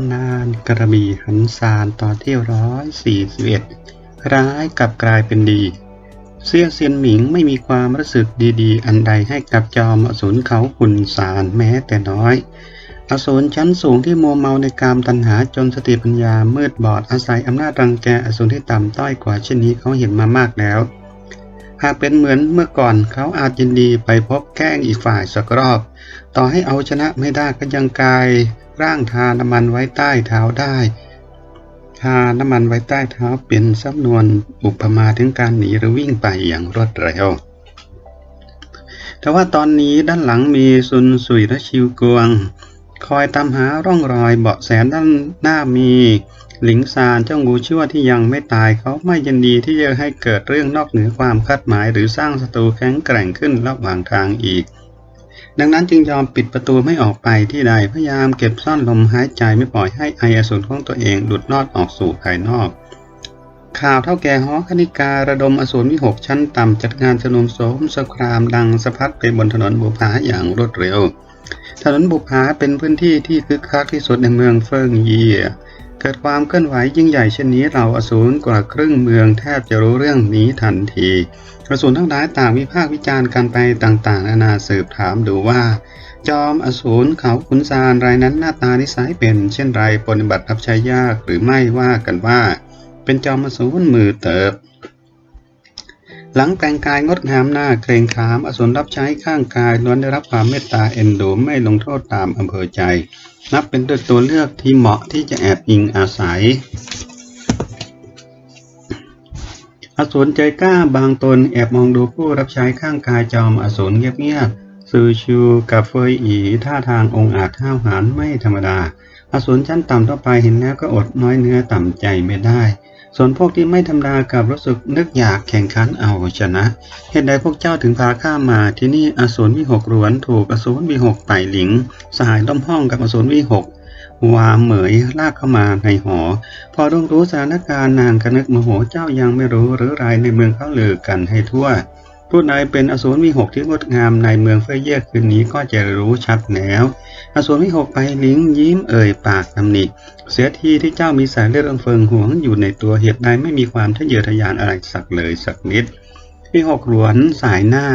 ำนานกระบี่หันซานตอนที่ร้อยสี่สิบเอ็ดร้ายกลับกลายเป็นดีเสี่ยเซียนหมิงไม่มีความรู้สึกดีๆ อันใดให้กับจอมอสูรเขาขุนสารแม้แต่น้อย อสูรชั้นสูงที่มัวเมาในกามตัณหาจนสติปัญญามืดบอดอาศัยอำนาจรังแกอสูรที่ต่ำต้อยกว่าเช่นนี้เขาเห็นมามากแล้ว หากเป็นเหมือนเมื่อก่อนเขาอาจยินดีไปพบแกล้งอีกฝ่ายสักรอบ ต่อให้เอาชนะไม่ได้ก็ยังกาย ร่างทาน้ำมันไว้ใต้เท้าได้ทาน้ำมันไว้ใต้เท้าเป็นสำนวนอุปมาถึงการหนีหรือวิ่งไปอย่างรวดเร็ว แต่ว่าตอนนี้ด้านหลังมีซุนสุยและชิวกวง คอยตามหาร่องรอยเบาะแสด้านหน้ามีหลิงซานเจ้างูชั่วที่ยังไม่ตายเขาไม่ยินดีที่จะให้เกิดเรื่องนอกเหนือความคาดหมาย หรือสร้างศัตรูแข็งแกร่งขึ้นระหว่างทางอีก ดังนั้นจึงยอมปิดประตูไม่ออกไปที่ใดพยายามเก็บซ่อนลมหายใจไม่ปล่อยให้ไออสูรของตัวเองหลุดลอดออกสู่ภายนอก ข่าวเท่าแก่หอคณิการะดมอสูรวิหกชั้นต่ำจัดงานชนุมโสมสครามดังสะพัดไปบนถนนบุพาอย่างรวดเร็ว ถนนบุพาเป็นพื้นที่ที่คึกคักที่สุดในเมืองเฟิงเยีย เกิดความเคลื่อนไหวยิ่งใหญ่เช่นนี้เราอสูรกว่าครึ่งเมืองแทบจะรู้เรื่องนี้ทันทีอสูรทั้งหลายต่างวิพากษ์วิจารณ์กันไปต่างๆนานาสืบถามดูว่า จอมอสูรเขาขุนซานรายนั้นหน้าตานิสัยเป็น เช่นไรปฏิบัติรับใช้ยากหรือไม่ว่ากันว่า เป็นจอมอสูรมือเติบ หลังแต่งกายงดงามหน้าเกรงขามอสุนรับใช้ข้างกายล้วนได้รับความเมตตาเอ็นดูไม่ลงโทษตามอำเภอใจ นับเป็นตัวเลือกที่เหมาะที่จะแอบอิงอาศัย อสูรใจกล้าบางตนแอบมองดูผู้รับใช้ข้างกายจอมอสูรเงียบ ซือชูกับเฟยอีท่าทางองอาจห้าวหาญไม่ธรรมดา อสูรชั้นต่ำทั่วไปเห็นแล้วก็อดน้อยเนื้อต่ำใจไม่ได้ ส่วนพวกที่ไม่ธรรมดากับรู้สึกนึกอยากแข่งขันเอาชนะเหตุใดพวกเจ้าถึงพาข้ามาที่นี่อสูรวิหกรวนถูกอสูรวิหกไต่หลิง สหายล้อมห้องกับอสูรวิหกวาเหมยลากเข้ามาในหอ พอรู้รู้สถานการณ์นางกนึกมโหเจ้ายังไม่รู้หรือไรในเมืองเขาเลือกันให้ทั่ว ผู้ใดเป็นอสูรวิหกที่งดงามในเมืองเฟยเย่คืนนี้ก็จะรู้ชัดแล้ว อสูรวิหกไปลิงยิ้มเอ่ยปากตำหนิเสียทีที่เจ้ามีสายเลือดอันเฟิงหวงอยู่ในตัวเหตุใดไม่มีความทะเยอทะยานอะไรสักเลยสักนิดวิหกหลวนสายหน้า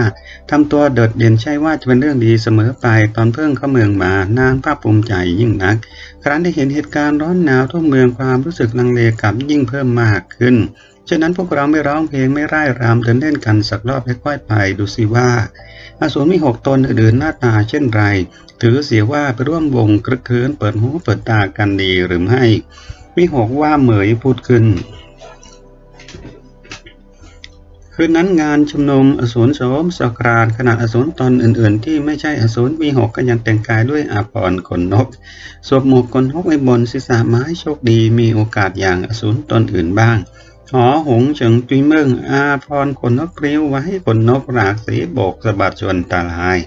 ทำตัวโดดเด่นใช่ว่าจะเป็นเรื่องดีเสมอไปตอนเพิ่งเข้าเมืองมานางภาคภูมิใจยิ่งนัก ครั้นได้เห็นเหตุการณ์ร้อนหนาวทั่วเมืองความรู้สึกลังเลกับยิ่งเพิ่มมากขึ้น ฉะนั้นพวกเราไม่ร้องเพลงไม่ร่ายรำเดินเล่นกันสักรอบให้ค่อยไปดูสิว่าอสูรมีหกตนอื่นหน้าตาเช่นไร ถือเสียว่าไปร่วมวงกระเคืนเปิดหูเปิดตากันดีหรือไม่วิหกว่าเหมยพูดขึ้นคืนนั้นงานชุมนุมอสูรโสมสกรานขณะอสูรตนอื่นๆ ที่ไม่ใช่อสูรมีหกก็ยังแต่งกายด้วยอาภรณ์ขนนกสวมหมวกขนนกไว้บนศีรษะไม้โชคดีมีโอกาสอย่างอสูรตนอื่นบ้าง หอหงเฉิงจุยเมืองอาพรขนนกปลิวไว้ขนนกหลากสีโบกสะบัดชวนตาลาย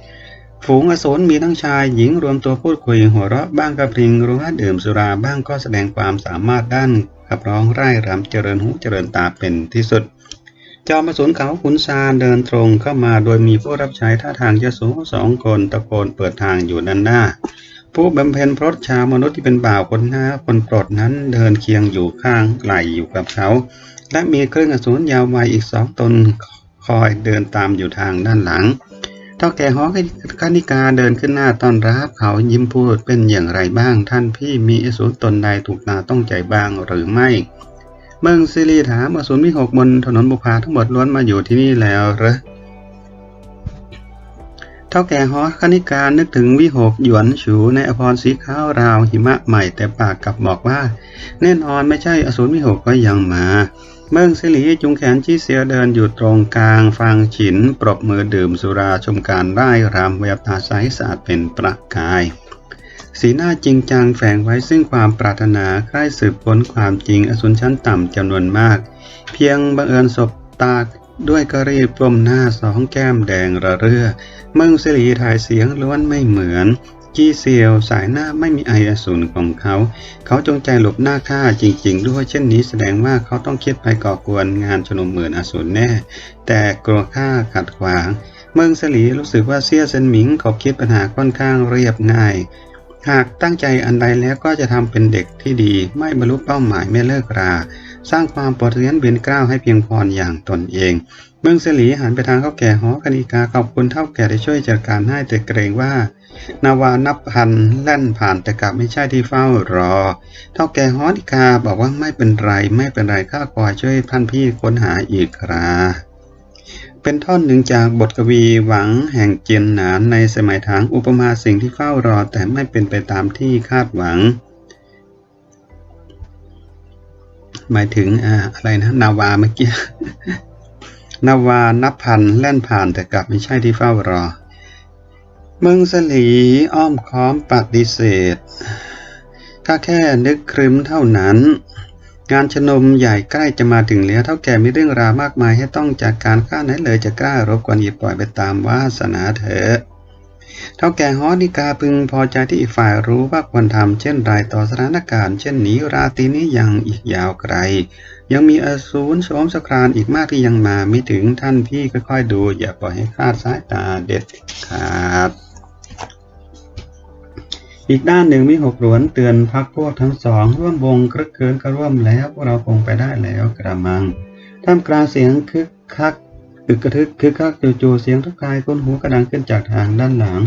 ฝูงอสูรมีทั้งชายหญิงรวมตัวพูดคุยหัวเราะบ้างกระพริงรั้ว่าดื่มสุราบ้างก็แสดงความสามารถด้านขับร้องไร่รำเจริญหูเจริญตาเป็นที่สุด จอมอสูรเขาขุนซานเดินตรงเข้ามาโดยมีผู้รับใช้ท่าทางยโสสองคนตะโกนเปิดทางอยู่ด้านหน้า ผู้บำเพ็ญพรตชาวมนุษย์ที่เป็นบ่าวคนหน้าคนโปรดนั้นเดินเคียงอยู่ข้างไหลอยู่กับเขา และมีเครื่องอสูรยาววัยอีกสองตนคอยเดินตามอยู่ทางด้านหลังเท่าแก่หอคณิกาเดินขึ้นหน้าต้อนรับเขายิ้มพูดเป็นอย่างไรบ้างท่านพี่มีอสูรตนใดถูกตาต้องใจบ้างหรือไม่ เมืองซิรีถามอสูรมีหกบนถนนบุพาทั้งหมดล้วนมาอยู่ที่นี่แล้วเหรอ เท่าแก่หอคณิกานึกถึงวิหกหยวนฉูในอภรสีขาวราวหิมะใหม่แต่ปากกลับบอกว่า แน่นอนไม่ใช่อสูรวิหกก็ยังมา เมืองสิริจุงแขนชี้เสียเดินอยู่ตรงกลางฟังฉิน ปรบมือดื่มสุราชมการไร่รำแววตาใสสะอาดเป็นประกาย สีหน้าจริงจังแฝงไว้ซึ่งความปรารถนาใคร่สืบค้นความจริงอสูรชั้นต่ำจำนวนมาก เพียงบังเอิญสบตา ด้วยกรีบปลมหน้าสองแก้มแดงระเรื่อเมืองสิริถ่ายเสียงล้วนไม่เหมือนจี้เซียวสายหน้าไม่มีไออสูรของเขา เขาจงใจหลบหน้าข้าจริง ๆ ด้วยเช่นนี้แสดงว่าเขาต้องคิดไปก่อกวนงานชนุมเหมือนอสูรแน่ แต่กลัวข้าขัดขวาง เมืองสลีรู้สึกว่าเซียเซินหมิงขอบคิดปัญหาค่อนข้างเรียบง่าย หากตั้งใจอันใดแล้วก็จะทำเป็นเด็กที่ดี ไม่บรรลุเป้าหมายไม่เลิกรา สร้างความปลดเรียนเบียนกล้าวให้เพียงพรอย่างตนเอง เมืองเสลีหันไปทางเท่าแก่หอกนิกาขอบคุณเท่าแก่ได้ช่วยจัดการให้แต่เกรงว่า นาวานับพันแล่นผ่านแต่กลับไม่ใช่ที่เฝ้ารอ เท่าแก่ฮอนิกาบอกว่าไม่เป็นไรไม่เป็นไรข้าคอยช่วยท่านพี่ค้นหาอีกคราเป็นท่อนหนึ่งจากบทกวีหวังแห่งเจียนหนานในสมัยถางอุปมาสิ่งที่เฝ้ารอแต่ไม่เป็นไปตามที่คาดหวัง หมายถึงอ่าอะไรนะนาวาเมื่อกี้นาวานับพันแล่นผ่านแต่กลับไม่ใช่ที่เฝ้ารอเมืองสลีอ้อมค้อมปฏิเสธก็แค่นึกครึ้มเท่านั้น งานชนมใหญ่ใกล้จะมาถึงแล้วเท่าแก่มีเรื่องราวมากมายให้ต้องจัดการข้าไหนเลยจะกล้ารบกวนหยิบปล่อยไปตามวาสนาเถอะ เท่าแก่ฮอนิกาพึงพอใจที่อีกฝ่ายรู้ว่าควรทำเช่นไรต่อสถานการณ์ เช่นนี้ราตรีนี้ยังอีกยาวไกล ยังมีอสูรโสมสครานอีกมากที่ยังมาไม่ถึงท่านพี่ค่อยๆดู อย่าปล่อยให้คลาดสายตาเด็ดขาดอีกด้านหนึ่งมีหกหลวนเตือนพักพวกทั้งสอง ร่วมวงครึกเคินก็ร่วมแล้วพวกเราคงไปได้แล้วกระมังท่ามกลางเสียงคึกคัก อึกกระทึกคึกคักจู่ๆเสียงทุกทายก้นหูกระดังขึ้นจากทางด้านหลัง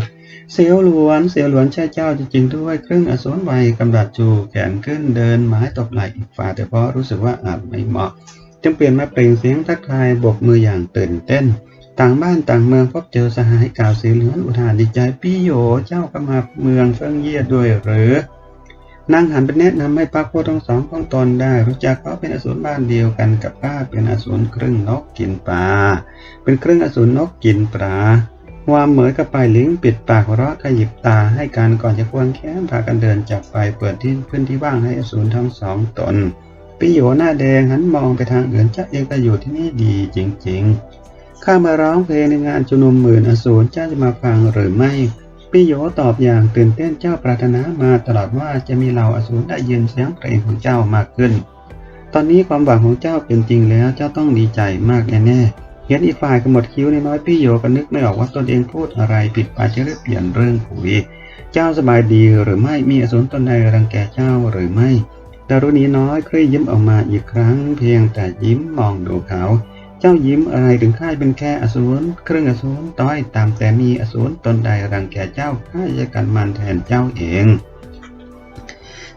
เสียวหลวนเสียวหลวนใช่เจ้าจริงๆด้วยครึ่งอสูรวัยกำลัดจูแขนขึ้นเดินไม้ตบไหล่อีกฝ่าแต่เพราะรู้สึกว่าอาจไม่เหมาะ จึงเปลี่ยนมาเปล่งเสียงทักทายบกมืออย่างตื่นเต้น ต่างบ้านต่างเมืองพบเจอสหายกล่าวเสียเหลือนอุทานดีใจพี่โยเจ้าก็มาเมืองเฟิงเยี่ยด้วยหรือ นางหันไปแนะนำให้พักพวกทั้งสองของตนได้ รู้จักเขาเป็นอสูรบ้านเดียวกันกับข้าเป็นอสูรครึ่งนกกินปลา เป็นครึ่งอสูรนกกินปลาความเหมยกับปลายลิงปิดปากเราะขยิบตาให้การก่อนจะควงแขนพากันเดินจากไปเปิดที่พื้นที่ว่างให้อสูรทั้งสองตนพี่โยหน้าแดงหันมองไปทางอื่นเจ้าเองก็อยู่ที่นี่ดีจริง ๆ ข้ามาร้องเพลงในงานชุมนุมหมื่นอสูรเจ้าจะมาฟังหรือไม่ พี่โยตอบอย่างตื่นเต้นเจ้าปรารถนามาตลอดว่าจะมีเหล่าอสูรได้ยินเสียงเพลงของเจ้ามากขึ้น ตอนนี้ความหวังของเจ้าเป็นจริงแล้วเจ้าต้องดีใจมากแน่ๆเห็นอีกฝ่ายขมดคิ้วน้อยพี่โยก็นึกไม่ออกว่าตนเองพูดอะไรผิดไปจะรีบเปลี่ยนเรื่องคุย เจ้าสบายดีหรือไม่มีอสูรตนใดรังแกเจ้าหรือไม่ดารุณีน้อยเคยยิ้มออกมาอีกครั้ง เพียงแต่ยิ้มมองดูเขา จ้ายิ้มอะไรถึงข้าเป็นแค่อสูรเครื่องอสูรต้อยตามแต่มีอสูรตนใดรังแกเจ้าข้าจะกันมันแทนเจ้าเอง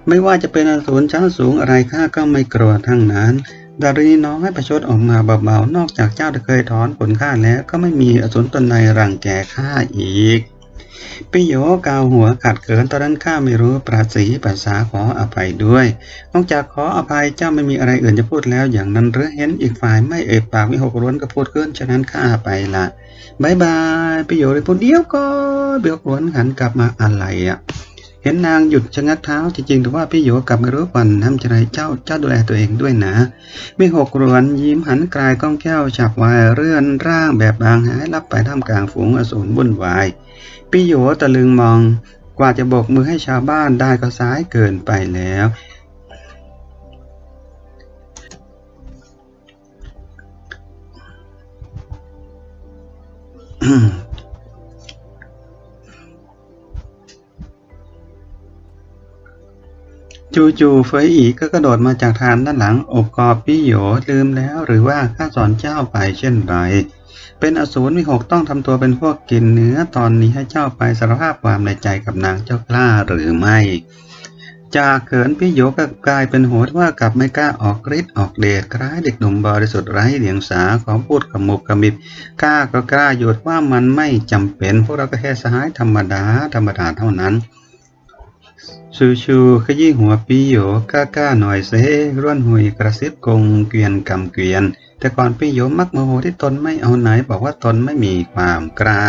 ไม่ว่าจะเป็นอสูรชั้นสูงอะไรข้าก็ไม่กลัวทั้งนั้น ดารุณีน้องให้ประชดออกมาเบาๆนอกจากเจ้าจะเคยถอนผลข้าแล้วก็ไม่มีอสูรตนใดรังแกข้าอีก ปิโยกาวหัวขัดเขินตอนนั้นข้าไม่รู้ปราศีภาษาขออภัยด้วย นอกจากขออภัยเจ้าไม่มีอะไรอื่นจะพูดแล้วอย่างนั้นหรือเห็นอีกฝ่ายไม่เอ่ยปากวิหกล้วนก็พูดเกินฉะนั้นข้าไปละบายบายปิโยเลยพูดเดียวก็วิหกล้วนหันกลับมาอะไรอะ เห็นนางหยุดชะงักเท้าจริงๆแต่ว่าพี่โยกลับไม่รู้วันทำจะไรเจ้าเจ้าดูแลตัวเองด้วยนะมิหกรวนยิ้มหันกลายก้องแก้วฉับวายเรื่อนร่างแบบบางหายลับไปท่ามกลางฝูงอสูรวุ่นวายพี่โยตะลึงมอง กว่าจะโบกมือให้ชาวบ้านได้ก็สายเกินไปแล้ว จู่ๆเฟยอีก็กระโดดมาจากทางด้านหลังอบกอดพี่โยลืมแล้ว หรือว่าข้าสอนเจ้าไปเช่นไร เป็นอสูรมีหกต้องทำตัวเป็นพวกกินเนื้อตอนนี้ให้เจ้าไปสารภาพความในใจกับนางเจ้ากล้าหรือไม่ จากเขินพี่โยก็กลายเป็นโหดว่ากลับไม่กล้าออกฤทธิ์ออกเดชคล้ายเด็กหนุ่มบริสุทธิ์ไร้เดียงสาขอพูดขมุบขมิบกล้าก็กล้าหยุดว่ามันไม่จำเป็น พวกเราก็แค่สหายธรรมดาธรรมดาเท่านั้น ชูชูขยี้หัวปีโยก้าก้าหน่อยเซร่วนหุยกระซิบกงเกวียนกำเกวียน แต่ก่อนปีโยมักโมโหที่ตนไม่เอาไหน บอกว่าตนไม่มีความกล้า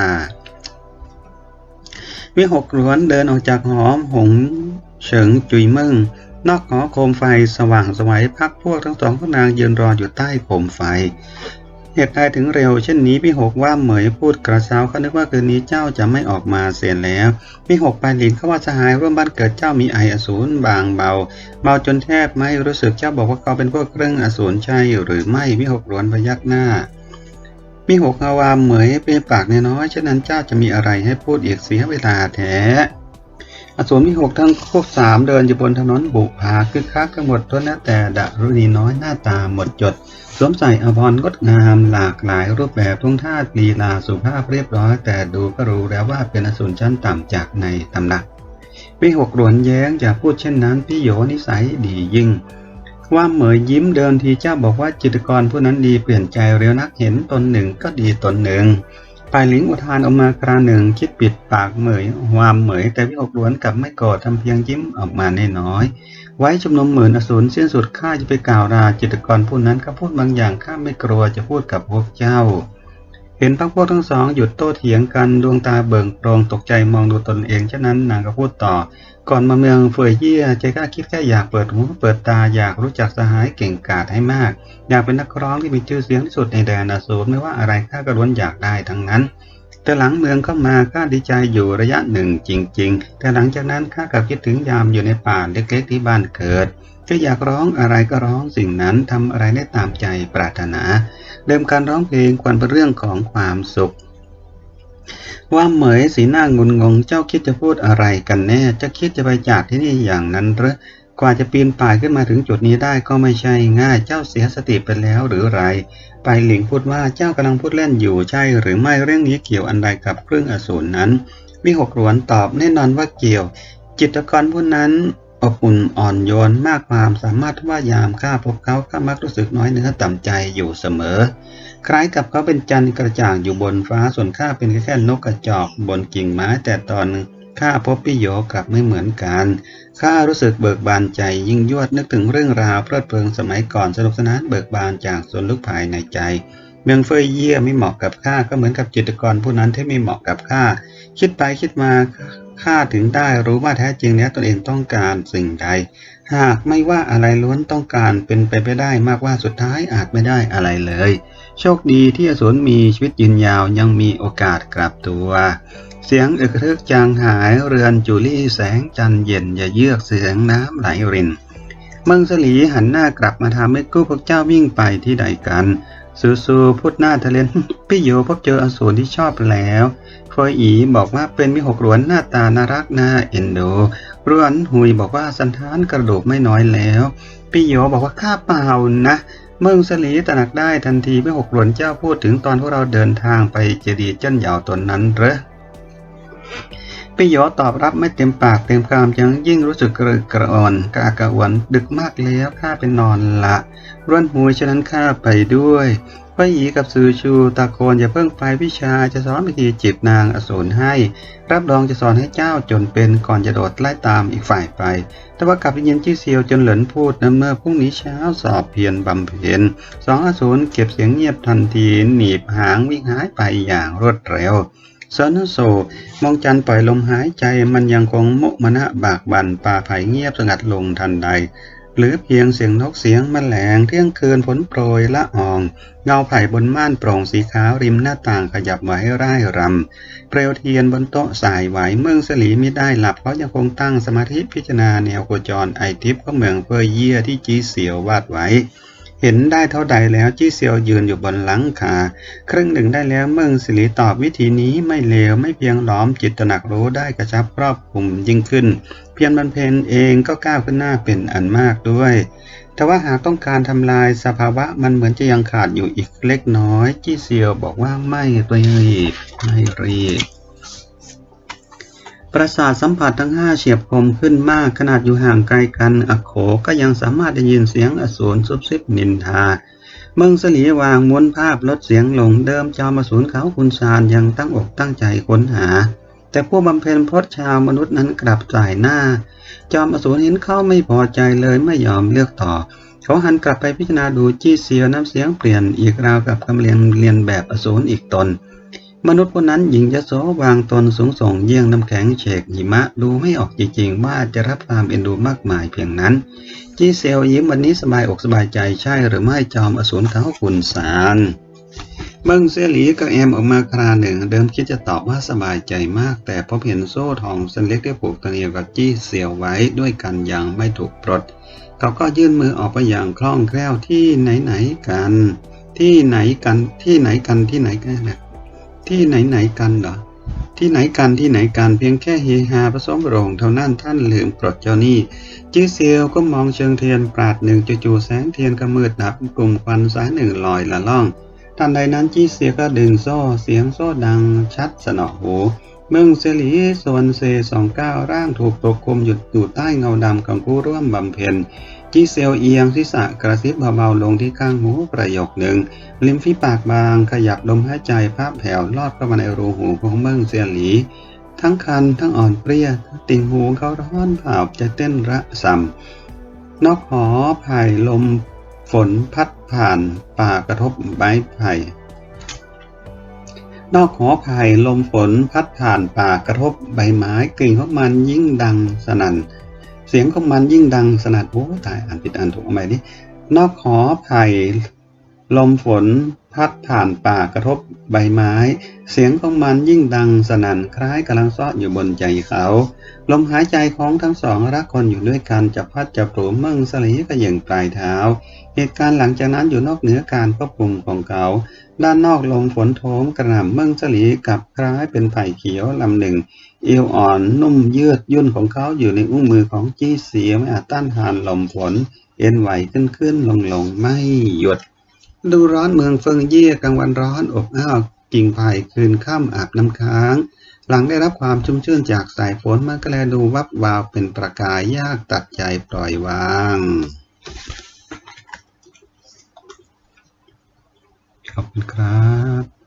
วิหกหลวนเดินออกจากหอมหงเฉิงจุยมิ่งนอกหอโคมไฟสว่างสวัยพักพวกทั้งสองพนางยืนรออยู่ใต้โคมไฟ เหตุใดถึงเร็วเช่นนี้พี่หกว่าเหมยพูดกระเซ้าเขานึกว่าคืนนี้เจ้าจะไม่ออกมาเสียแล้ว พี่หกปลายลินเขาว่าสหายร่วมบ้านเกิดเจ้ามีไออสูรบางเบา เบาจนแทบไม่รู้สึกเจ้าบอกว่าเขาเป็นพวกเครื่องอสูรใช่หรือไม่พี่หกหลวนพยักหน้าพี่หกอาวามเหมยเป็นปากน้อยๆฉะนั้นเจ้าจะมีอะไรให้พูดอีกเสียเวลาแท้ อสูรมีหกทั้งพวกสามเดินอยู่บนถนนบุผาคือคักกันหมดตัวแล้วแต่ดารุณีน้อยหน้าตาหมดจด สวมใส่อภรณ์งดงามหลากหลายรูปแบบทุ่งท่าลีลาสุภาพเรียบร้อย แต่ดูก็รู้แล้วว่าเป็นอสูรชั้นต่ำจากในตำหนักพี่หกหลวนแย้งจะพูดเช่นนั้นพี่โยนิสัยดียิ่งว่าเหมยยิ้มเดิมทีเจ้าบอกว่าจิตกรผู้นั้นดีเปลี่ยนใจเร็วนักเห็นตนหนึ่งก็ดีตนหนึ่ง ปลายหลิงอุทานออกมาคราหนึ่งคิดปิดปากเหมย ความเหมย แต่พี่หกล้วนกลับไม่กอดทำเพียงยิ้มออกมาแน่น้อย ไว้ชุมนุมหมื่นอสูรสิ้นสุดข้าจะไปกล่าวราจิตกรผู้นั้นก็พูดบางอย่างข้าไม่กลัวจะพูดกับพวกเจ้า เห็นพักพวกทั้งสองหยุดโต้เถียงกันดวงตาเบิ่งโปรงตกใจมองดูตนเองฉะนั้นนางก็พูดต่อ ก่อนมาเมืองเฟยเยี่ยใจกล้าคิดแค่อยากเปิดหูเปิดตาอยากรู้จักสหายเก่งกาจให้มาก อยากเป็นนักร้องที่มีชื่อเสียงที่สุดในแดนอสูรไม่ว่าอะไรข้าก็ล้วนอยากได้ทั้งนั้น แต่หลังเมืองเข้ามาข้าดีใจอยู่ระยะหนึ่งจริง ๆ แต่หลังจากนั้นข้ากลับคิดถึงยามอยู่ในป่าเล็กๆที่บ้านเกิด ก็อยากร้องอะไรก็ร้องสิ่งนั้นทำอะไรได้ตามใจปรารถนา เดิมการร้องเพลงควรเป็นเรื่องของความสุข ว่าเหมยสีหน้างุนงงเจ้าคิดจะพูดอะไรกันแน่ จะคิดจะไปจากที่นี่อย่างนั้นหรือกว่าจะปีนป่ายขึ้นมาถึงจุดนี้ได้ก็ไม่ใช่ง่ายเจ้าเสียสติไปแล้วหรือไร ไปหลิงพูดว่าเจ้ากำลังพูดเล่นอยู่ใช่หรือไม่เรื่องนี้เกี่ยวอันใดกับเครื่องอสูรนั้นมีหกหลวนตอบแน่นอนว่าเกี่ยว จิตกรผู้นั้น อบอุ่นอ่อนโยนมากความสามารถว่ายามข้าพบเขาข้ามักรู้สึกน้อยเนื้อต่ำใจอยู่เสมอ คล้ายกับเขาเป็นจันทร์กระจ่างอยู่บนฟ้าส่วนข้าเป็นแค่นกกระจอกบนกิ่งไม้แต่ตอนข้าพบพี่โยกลับไม่เหมือนกันข้ารู้สึกเบิกบานใจยิ่งยวดนึกถึงเรื่องราวเพลิดเพลินสมัยก่อนสนุกสนานเบิกบานจากส่วนลึกภายในใจ เมืองเฟยเยี่ยไม่เหมาะกับข้าก็เหมือนกับจิตรกรผู้นั้นที่ไม่เหมาะกับข้าคิดไปคิดมา ข้าถึงได้รู้ว่าแท้จริงแล้วตนเองต้องการสิ่งใด หากไม่ว่าอะไรล้วนต้องการเป็นไปไม่ได้มากว่าสุดท้ายอาจไม่ได้อะไรเลย โชคดีที่อสูรมีชีวิตยืนยาวยังมีโอกาสกลับตัว เสียงอึกทึกจางหายเรือนจูลี่แสงจันเย็นอย่าเยือกเสียงน้ำไหลรินเมืองสลีหันหน้ากลับมาทำให้กู้พวกเจ้าวิ่งไปที่ใดกัน ซูซูพูดหน้าทะเลนพี่โยพบเจออสูรที่ชอบแล้วฟอยอีบอกว่าเป็นมิหกหลวนหน้าตาน่ารักน่าเอ็นดูรวนหุยบอกว่าสันทานกระดูกไม่น้อยแล้วพี่โยบอกว่าข้าเปล่านะเมืองสลีตระหนักได้ทันทีมิหกหลวนเจ้าพูดถึงตอนพวกเราเดินทางไปเจดีย์เจ้นเหยาวตนนั้นเหรอ พี่โยตอบรับไม่เต็มปากเต็มคำยังยิ่งรู้สึกกระกระอ่อนกระอักระอ่วนดึกมากแล้วข้าเป็นนอนละร่วนหูฉะนั้นข้าไปด้วยพ่อหยีกับซือชูตะโกนอย่าเพิ่งไปวิชาจะสอนวิธีจีบนางอสูรให้ รับรองจะสอนให้เจ้าจนเป็นก่อนจะโดดไล่ตามอีกฝ่ายไป แต่ว่ากลับไปยินจี้เซียวจนเหลินพูดนะเมื่อพรุ่งนี้เช้าสอบเพียรบำเพ็ญสองอสูรเก็บเสียงเงียบทันทีหนีบหางวิ่งหายไปอย่างรวดเร็ว ซอนโซมองจันปล่อยลมหายใจมันยังคงมุมนะบากบันป่าไผ่เงียบสงัดลงทันใด หรือเพียงเสียงนกเสียงแมลงเที่ยงคืนผลโปรยละออง เงาไผ่บนม่านโปร่งสีขาวริมหน้าต่างขยับไหวร่ายรำเปลวเทียนบนโต๊ะสายไหวเมืองสลีไม่ได้หลับเพราะยังคงตั้งสมาธิพิจารณาแนวโคจรไอทิพย์ก็เมืองเฟอเยี่ยที่จีเสียววาดไว้ เห็นได้เท่าใดแล้วจี้เซียวยืนอยู่บนหลังคาครึ่งหนึ่งได้แล้วเมืองสิริตอบวิธีนี้ไม่เลวไม่เพียงหลอมจิตตนักรู้ได้กระชับครอบคลุมยิ่งขึ้น เพียงบรรเพนเองก็ก้าวขึ้นหน้าเป็นอันมากด้วยแต่ว่าหากต้องการทำลายสภาวะมันเหมือนจะยังขาดอยู่อีกเล็กน้อย จี้เซียวบอกว่าไม่รีบไม่รีบ ประสาทสัมผัสทั้งห้าเฉียบคมขึ้นมากขนาดอยู่ห่างไกลกันอโขก็ยังสามารถได้ยินเสียงอสูรซุบซิบนินทาเมืองสลีวางม้วนภาพลดเสียงลงเดิมจอมอสูรเขาคุณซานยังตั้งอกตั้งใจค้นหา แต่ผู้บำเพ็ญพรตชาวมนุษย์นั้นกลับจ่ายหน้า จอมอสูรเห็นเขาไม่พอใจเลยไม่ยอมเลือกต่อ เขาหันกลับไปพิจารณาดูจี้เสียวน้ำเสียงเปลี่ยนอีกราวกับกำเรียนเรียนแบบอสูรอีกตน มนุษย์คนนั้นหญิงจะโสวางตนสูงส่งเยี่ยงน้ำแข็งเฉกหิมะดูไม่ออกจริงๆว่าจะรับความเอ็นดูมากมายเพียงนั้น จีเซลยิ้มวันนี้สบายอกสบายใจใช่หรือไม่จอมอสูรเขาคุณสารเบิ้งเสลีก็แอมออกมาคราหนึ่ง เดิมคิดจะตอบว่าสบายใจมาก แต่พอเห็นโซ่ทองเส้นเล็กได้ผูกตัวเดียวกับจี้เซียวไว้ด้วยกันอย่างไม่ถูกปลด เขาก็ยื่นมือออกไปอย่างคล่องแคล่วที่ไหนไหนกัน ที่ไหนกันที่ไหนกันที่ไหนกันนะ ที่ไหนไหนกันเหรอ ที่ไหนกันที่ไหนกันเพียงแค่เฮฮาผสมโรงเท่านั้นท่านลืมปลดเจ้าหนี้จีเซียวก็มองเชิงเทียนปราดหนึ่งจู่ๆแสงเทียนก็มืดดับกลุ่มควันสายหนึ่งลอยละล่องทันใดนั้นจี้เสียก็ดึงโซ่เสียงโซ่ดังชัดสนอหูเมืองเสลีส่วนเซสองเก้าร่างถูกปกคลุมหยุดอยู่ใต้เงาดำของผู้ร่วมบำเพ็ญ จี้เซลเอียงศีรษะกระซิบเบาๆลงที่ข้างหูประโยคหนึ่งริมฝีปากบางขยับลมหายใจภาพแผ่วลอดเข้ามาในรูหูของเมืองเซียหลี ทั้งคันทั้งอ่อนเปรี้ยติ่งหูเขาร้อนเผาจะเต้นระสำนอกหอไผ่ลมฝนพัดผ่านป่ากระทบใบไผ่นอกหอไผ่ลมฝนพัดผ่านป่ากระทบใบไม้กลิ่นของมันยิ่งดังสนั่น เสียงของมันยิ่งดังสนั่นโอ้ตายอ่านผิดอ่านถูกเอาใหม่ดินอกหอไผ่ลมฝนพัดผ่านป่ากระทบใบไม้ เสียงของมันยิ่งดังสนั่นคล้ายกำลังซออยู่บนใจเขา ลมหายใจของทั้งสองรักคนอยู่ด้วยกันจะพัดจะปลูมืองสลีก็ยังปลายเท้า เหตุการณ์หลังจากนั้นอยู่นอกเหนือการควบคุมของเขา ด้านนอกลมฝนโถมกระหน่ำมืองสลีกับคล้ายเป็นไผ่เขียวลำหนึ่ง เอวอ่อนนุ่มเยือกยุ่นของเขาอยู่ในอุ้งมือของจี้เสียไม่อาจต้านทานลมฝน เอ็นไหวขึ้นขึ้นลงลงไม่หยุดดูร้อนเมืองเฟิงเย่กลางวันร้อนอบอ้าวกิ่งไผ่คืนค่ำอาบน้ำค้าง หลังได้รับความชุ่มชื่นจากสายฝนมันก็แลดูวับวาวเป็นประกายยากตัดใจปล่อยวางขอบคุณครับ